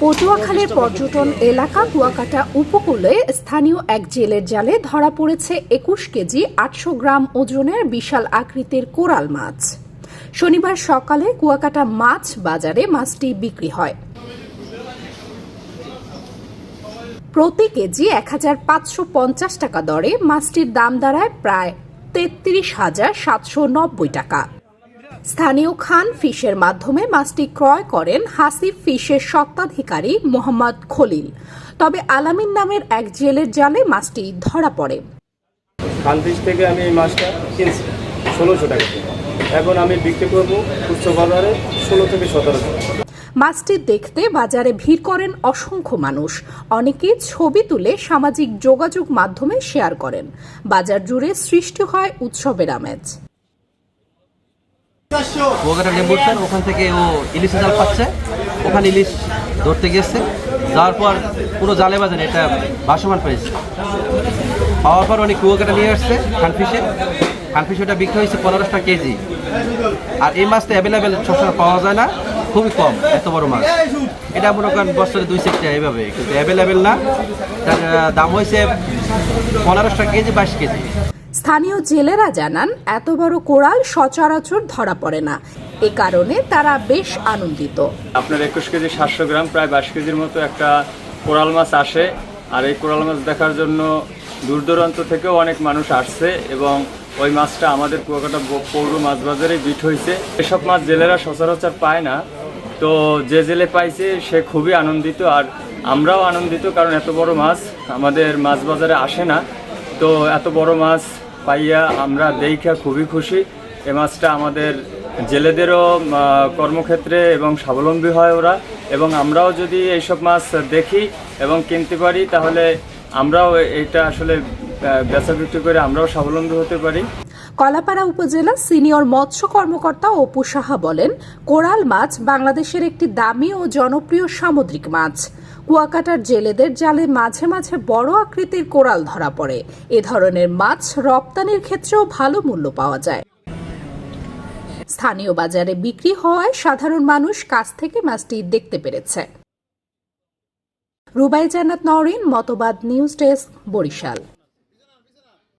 পটুয়াখালীর পর্যটন এলাকা কুয়াকাটা উপকূলে স্থানীয় এক জেলের জালে ধরা পড়েছে একুশ কেজি আটশো গ্রাম ওজনের বিশাল আকৃতির কোরাল মাছ। শনিবার সকালে কুয়াকাটা মাছ বাজারে মাছটি বিক্রি হয়। প্রতি কেজি এক হাজার পাঁচশো পঞ্চাশ টাকা দরে মাছটির দাম দাঁড়ায় প্রায় তেত্রিশ হাজার সাতশো নব্বই টাকা। স্থানীয় খান ফিশের মাধ্যমে মাছটি ক্রয় করেন হাসিফ ফিশের স্বত্বাধিকারী মোহাম্মদ খলিল। তবে আলামিন নামের এক জেলের জালে মাছটি ধরা পড়ে। খানফিস থেকে আমি এই মাছটা কিনছি ষোলোশো টাকা। এখন আমি বিক্রি করব উচ্চ বাজারে ষোলো থেকে সতেরোশো মাছটি দেখতে বাজারে ভিড় করেন অসংখ্য মানুষ। অনেকে ছবি তুলে সামাজিক যোগাযোগ মাধ্যমে শেয়ার করেন। বাজার জুড়ে সৃষ্টি হয় উৎসবের আমেজ। লেবুর স্যার, ওখান থেকে ও ইলিশ জাল পাচ্ছে। ওখানে ইলিশ ধরতে গেছে যাওয়ার পর পুরো জালে বাজারে এটা ভাসমান পেয়েছে। পাওয়ার পর উনি কুয়াকাটা নিয়ে আসছে খানফিসে খানফিস ওটা বিক্রি হয়েছে পনেরোশো টাকা কেজি। আর এই মাছটা অ্যাভেলেবেল সবসময় পাওয়া যায় না, খুবই কম, এত বড় মাছ। এটা মনে করেন বছরে দুই সেক্টর এইভাবে, কিন্তু অ্যাভেলেবেল না। তার দাম হয়েছে পনেরোশো টাকা কেজি, বাইশ কেজি। স্থানীয় জেলেরা জানান, এত বড় কোরাল সচরাচর ধরা পড়ে না। এ কারণে তারা বেশ আনন্দিত। আপনার একুশ কেজি সাতশো গ্রাম, প্রায় বাইশ কেজির মতো একটা কোরাল মাছ আসে। আর এই কোরাল মাছ দেখার জন্য দূর দূরান্ত থেকেও অনেক মানুষ আসছে এবং ওই মাছটা আমাদের কুয়াকাটা পৌর মাছ বাজারে বিট হয়েছে। এসব মাছ জেলেরা সচরাচর পায় না। তো যে জেলে পাইছে, সে খুবই আনন্দিত। আর আমরাও আনন্দিত, কারণ এত বড় মাছ আমাদের মাছ বাজারে আসে না। তো এত বড় মাছ পাইয়া আমরা দেখা খুবই খুশি। এ মাছটা আমাদের জেলেদেরও কর্মক্ষেত্রে এবং স্বাবলম্বী হয় ওরা। এবং আমরাও যদি এইসব মাছ দেখি এবং কিনতে পারি, তাহলে আমরাও এটা আসলে বেচা বিক্রি করে আমরাও স্বাবলম্বী হতে পারি। কলাপাড়া উপজেলা সিনিয়র মৎস্য কর্মকর্তা অপু সাহা বলেন, কোরাল মাছ বাংলাদেশের একটি দামি ও জনপ্রিয় সামুদ্রিক মাছ। কুয়াকাটার জেলেদের জালে মাঝে মাঝে বড় আকৃতির কোরাল ধরা পড়ে। এ ধরনের মাছ রপ্তানির ক্ষেত্রেও ভালো মূল্য পাওয়া যায়। স্থানীয় বাজারে বিক্রি হওয়ায় সাধারণ মানুষ কাছ থেকে মাছটি দেখতে পেরেছে। রুবাই জান্নাত নওরিন মতবাদ নিউজ ডেস্ক, বরিশাল।